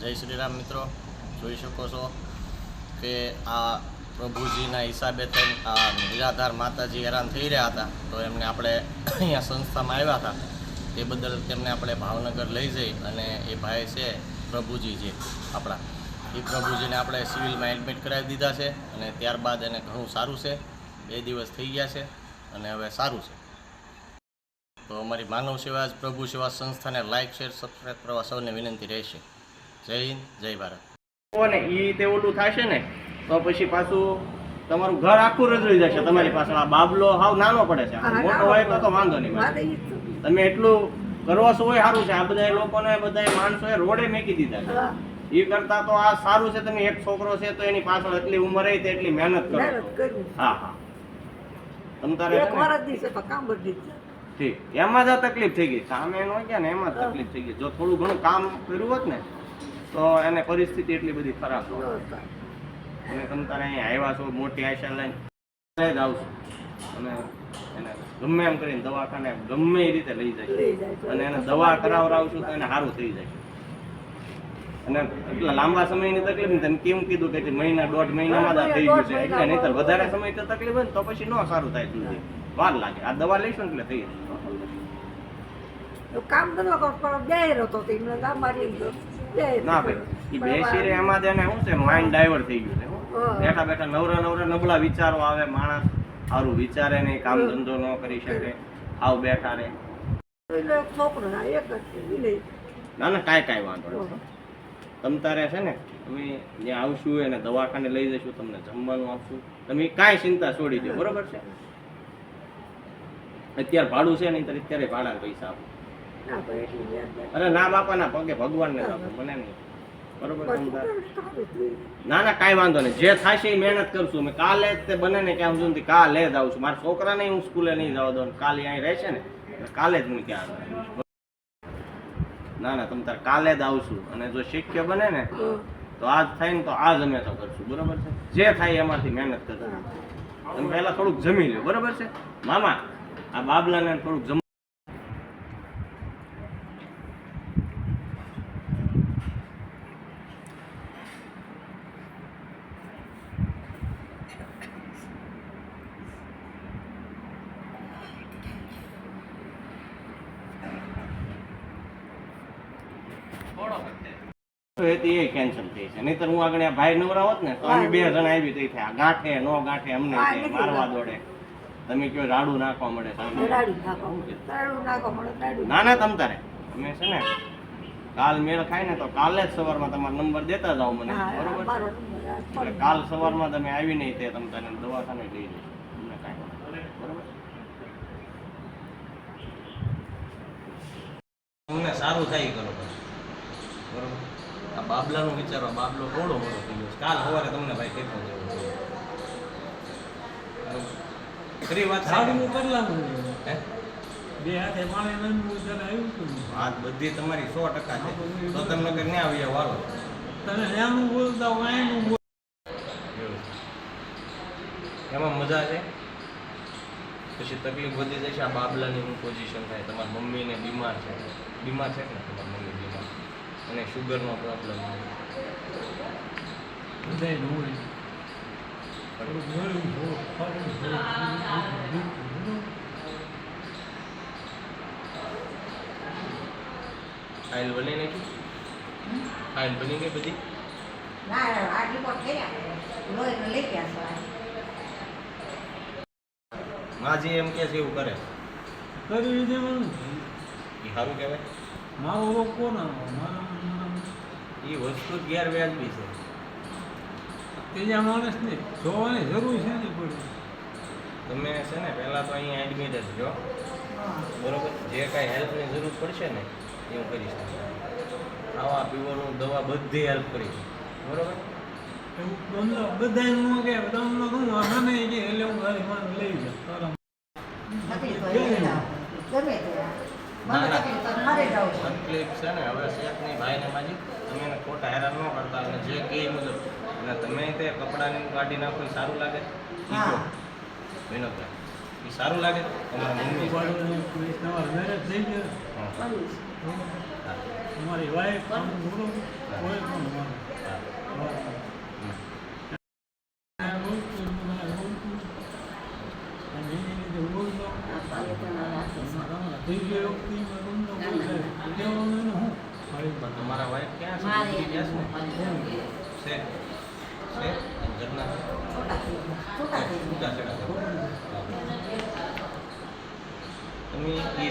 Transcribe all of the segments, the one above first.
જય શ્રી રામ મિત્રો. જોઈ શકો છો કે આ પ્રભુજીના હિસાબે થઈને આ નિરાધાર માતાજી હેરાન થઈ રહ્યા હતા. તો એમને આપણે અહીંયા સંસ્થામાં આવ્યા હતા. તે બદલ તેમને આપણે ભાવનગર લઈ જઈ અને એ ભાઈ છે પ્રભુજી જે આપણા. એ પ્રભુજીને આપણે સિવિલમાં એડમિટ કરાવી દીધા છે અને ત્યારબાદ એને ઘણું સારું છે. બે દિવસ થઈ ગયા છે અને હવે સારું છે. તો અમારી માનવ સેવા જ પ્રભુ સેવા સંસ્થાને લાઇક શેર સબસ્ક્રાઈબ કરવા સૌને વિનંતી રહેશે. જય હિન્દ જય ભારત. ને એ તે ઓલું થશે ને તો પછી પાછું તમારું ઘર આખું રજળી જશે તમારી પાસે. આ બાબલો હાવ નાનો પડે છે. મોટો હોય તો તો વાંધો નહીં તમે એટલું કરવા છો હોય સારું છે. આ બધા લોકોને બધા માણસોએ રોડે મેકી દીધા છે. એ કરતા તો આ સારું છે. તમે એક છોકરો છે તો એની પાછળ એટલી ઉંમર રહી તે એટલી મહેનત કરો. હા હા. તમ તારે એક વાર જ દિવસે તો કામ બદલી ઠીક. એમાં જ આ તકલીફ થઈ ગઈ. સામે નો ગયા ને એમાં જ તકલીફ થઈ ગઈ. જો થોડું ઘણું કામ કર્યું હોત ને તો એને પરિસ્થિતિ એટલી બધી ખરાબ. અને તમે તારે અહીંયા આવ્યા છો મોટી આશા લઈને જ આવશો. અને એને ગમે એમ કરીને દવાખાને ગમે એ રીતે લઈ જાય. અને એને દવા કરાવરાવશું તો એને સારું થઈ જાય. અને એટલા લાંબા સમયની તકલીફ ને તમે કેમ કીધું કે મહિના દોઢ મહિનામાં થઈ ગયું છે? એટલે નહીં વધારે સમય તો તકલીફ હોય ને તો પછી ન સારું થાય જલ્દી વાર લાગે. આ દવા લઈશું એટલે થઈ જાય. કામ ધંધો કરતો પણ બેહેરો હતો એમને ગામમાં રહી બેહેરો. ના ભાઈ. એ બેસી રહે એમાં તેને શું છે માઇન્ડ ડાયવર્ટ થઈ ગયું છે બેઠા બેઠા નવરા નવરા નબળા વિચારો આવે માણસ સારું વિચારે નહીં કામ ધંધો ન કરી શકે આવ બેઠા રે છોકરો ના જ. ના કાંઈ કાંઈ વાંધો તમ તારે છે ને અમે જ્યાં આવશું એને દવાખાને લઈ જઈશું તમને જમવાનું આપશું. તમે કાંઈ ચિંતા છોડી દો બરોબર છે? અત્યારે ભાડું છે નહીં અત્યારે ભાડા પૈસા આપો. અરે ના બાપાના પગે ભગવાનને આપો મને નહીં બરોબર. ના ના કાંઈ વાંધો નહીં. જે થશે એ મહેનત કરશું. મેં કાલે જ તે બને ને ક્યાં સુધી? કાલે જ આવું છું. મારા છોકરાને હું સ્કૂલે નહીં જવા દઉં કાલે અહીં રહેશે ને કાલે જ હું ક્યાં ના ના તમે તાર કાલે જ આવશું અને જો શક્ય બને ને. તો આજ થાય ને તો આજ અમે તો કરશું. બરોબર છે? જે થાય એમાંથી મહેનત કરશું તમે પહેલાં થોડુંક જમી લો બરોબર છે? મામા આ બાબલાને થોડુંક જમ એ કેન્સલ થઈ છે. નહીતર હું આગળ ભાઈ નવરા હોત ને તો અમે બે જણા આવી થઈ થયા. ગાંઠે નો ગાંઠે અમને મારવા દોડે. તમે કયો રાડું નાખવા મળે સામે. રાડું નાખો રાડું નાખો મળે રાડું. ના ના તમ તારે. અમે છે ને કાલ મેળ ખાય ને તો કાલે જ સવારમાં તમારો નંબર દેતા જાઓ મને. બરોબર. કાલ સવારમાં તમે આવી નહીં તે તમે તને દવાખાને લઈ જઈશ તમને કાંઈ બરોબર? તમને સારું થાય કરો. બરોબર. આ બાબલાનું વિચારો બાબલો થોડો મોટો થઈ ગયો કાલ સવારે તમને ભાઈ કેટલો જવું છે ખરી વાત છે? ઝાડવું કે? કરલાનું હે? બે હાથે પાણી નંદવું ત્યારે આવ્યું હતું વાત બધી તમારી સો ટકા છે. તો તમને કે ન્યા આવીએ વાળો તમે એનું બોલતા હું એનું બોલ. એમાં મજા છે? પછી તકલીફ વધી જશે આ બાબલાની હું પોઝિશન થાય. તમારી મમ્મીને બીમાર છે. બીમાર છે ને તમારી મમ્મી અને શુગરનો પ્રોબ્લેમ. ફાઇલ બની નાખી? ફાઇલ બની ગઈ બધી. માજી એમ કે છે એવું કરે. કરી દેવાનું એ સારું કહેવાય. મારો કોણ મારા- એ વસ્તુ જ ગેરવ્યાજબી છે. ત્રીજા માણસને જોવાની જરૂર છે ને કોઈ. તમે છે ને પહેલાં તો અહીંયા એડમિટ જ જો બરોબર? જે કાંઈ હેલ્પની જરૂર પડશે ને એ હું કરીશ ખાવા પીવાનું દવા બધી હેલ્પ કરીશ બરોબર. તકલીફ છે. ને હવે શેઠની ભાઈને માજી તમે એને ખોટા હેરાન ન કહે એ મુજબ. અને તમે તે કપડાની કાઢી નાખો એ સારું લાગે? વિનોદભાઈ એ સારું લાગે? તમારા મમ્મી? તમારે મેરેજ થઈ ગયો. હા. હા. તમારી વાઈફ કોઈ પણ. થઈ ગયો. તમારા વાઈફ ક્યાં છે? છે? છે? ઘરના? છૂટા તમે એ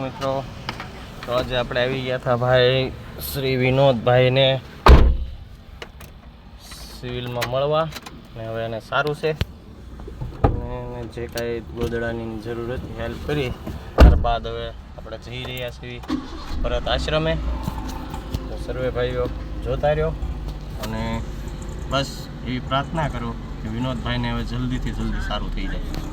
મિત્રો. તો આજે આપણે આવી ગયા હતા ભાઈ શ્રી વિનોદભાઈને સિવિલમાં મળવા. ને હવે એને સારું છે. અને જે કાંઈ ગોદડાની જરૂર હતી હેલ્પ કરી. ત્યારબાદ હવે આપણે જઈ રહ્યા છીએ પરત આશ્રમે. તો સર્વે ભાઈઓ જોતા રહ્યો અને બસ એવી પ્રાર્થના કરો કે વિનોદભાઈને હવે જલ્દીથી જલ્દી સારું થઈ જાય.